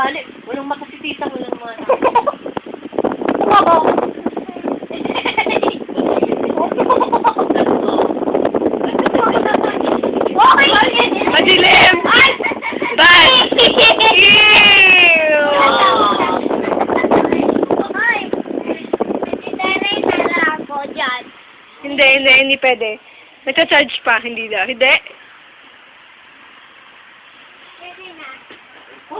Bali, walang mata si tita, walang mga Ako. Madilim! Bad! Ew! Hindi, hindi, hindi pwede. Nagka-charge pa, hindi daw. Hindi. Pwede na.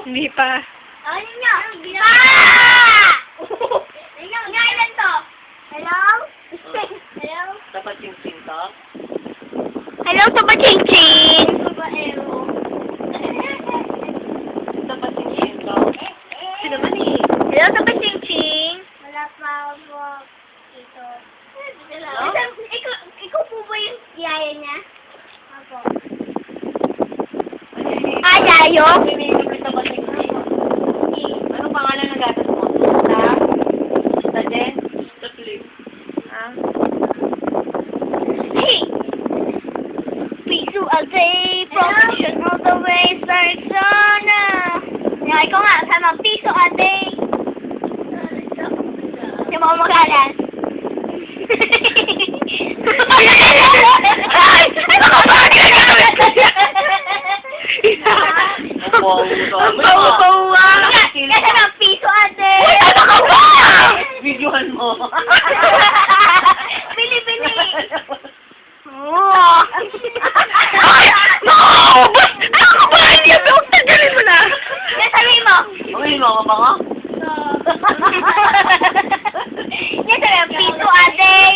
Hindi pa. Ano niya? Ah! Ayun, kailan to? Hello? Hello? Dapat yung sinta. Hello, Tuba Ching Ching! Tuba Ero. Dapat yung sinta. Sino naman eh? Hello, Tuba Ching Ching! Wala pa ako dito. Hello? Ikaw, ikaw po ba yung yaya niya? Ako. Ah, yayo? Pinigil dapat yung sinta. Anong pangalan ng gatas mo? Sa? Sa Jen? Sa Flip. Ah. Hey! Piso a day, promotion all the way, Sarsona! Yeah, ikaw nga, sama, piso a day. Hindi mo? Wow, Ang bawa-bawa! Kaya sama, piso a day. Uy, ano ka ba? Videohan mo. Bili-bili. Oh. Ay! No! Bas- Ano ka ba? Hindi ako tanggalin mo na! Kaya sabihin mo. Okay, mga baka. Yes, sir. Piso a day.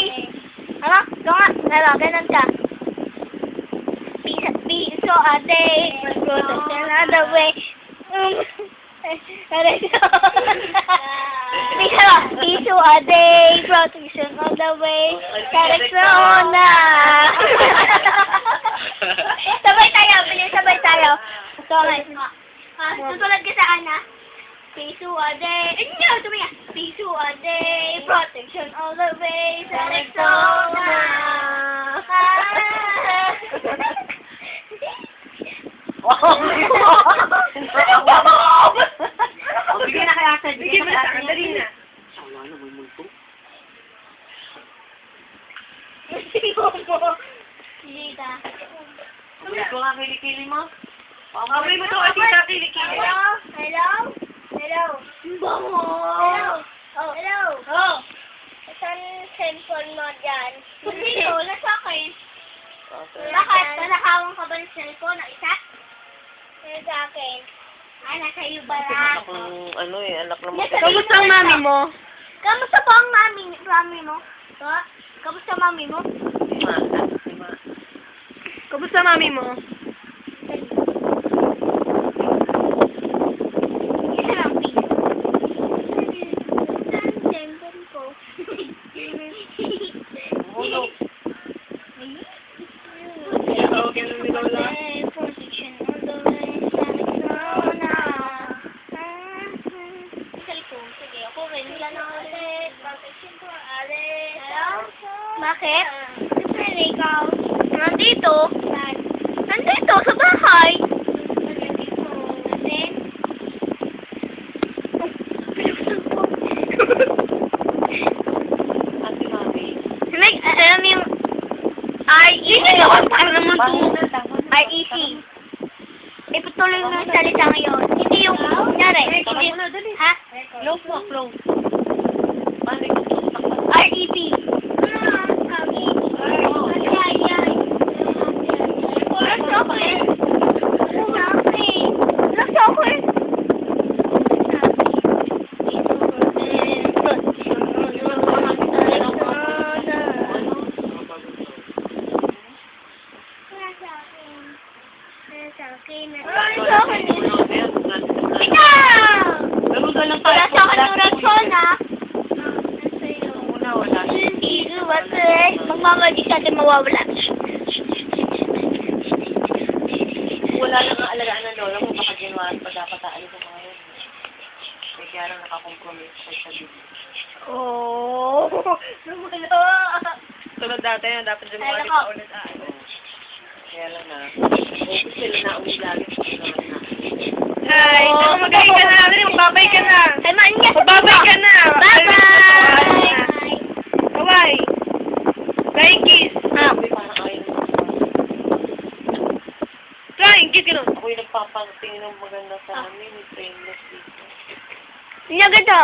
Ano? Ito nga. Ano? Ganun ka. Piso, a day. Protection on the way. Um, Piso, piso a day. Protection on the way. Correcciona. sabay tayo. Bilis sabay tayo. Ito nga. Ah, susunod ka sa ana. Piso a day. Ano nyo? Tumiya. Piso a day. Protection all the way. Sa! O, Bigyan na kay Ate. Bigyan mo na sa akin, dali na. Wala na, may multo. Lita. Abay ko nga kilikili mo. Mo to sa kilikili. Hello? Hello? Hello? Bango! Hello? Oh. Hello? Oh. Saan cellphone mo dyan? Dito, nasa akin. Bakit? Nanakawang ka ba ng cellphone? Ang isa? Yung sa akin. Ah, nasa iyo ba lang? Akong ano eh, anak ng Yes, magkakasama. Kamusta ang mami mo? Kamusta po ang mami, mami mo? Po? Kamusta mami mo? Lima, lima. Kamusta mami mo? Isa lang, please. Saan cellphone ko? Hulog. Oo, ganun ni Lola. Position on the way, Arizona. Cellphone, sige, ako rin. Wala na ulit. Position ko, Arizona. Bakit? Saan ikaw? Nandito. Nandito, sa bahay. Like, alam yung R-E-C. Naman to? Tama na, tama na. R-E-C. Ipatuloy mo yung salita ngayon. Hindi yung, kunyari, hindi, ha? Close mo, close. Paano coming. Bye. mama, di ka natin mawawala. Wala nang aalagaan ng lola mo, baka ginawa pa dapat aalis ako ngayon. Eh, kaya lang nakakompromise ka sa dito. Oh, lumalo! Tulad dati yun, dapat din mo ka ulit aalis. Kaya lang na. Focus sila na ulit lagi. Ay, oh, magaling ka na. Babay ka na. Ay, maan niya. Babay ka na. Babay! Ako'y nagpapatingin ng maganda sa amin. Frameless dito. Niya ganda.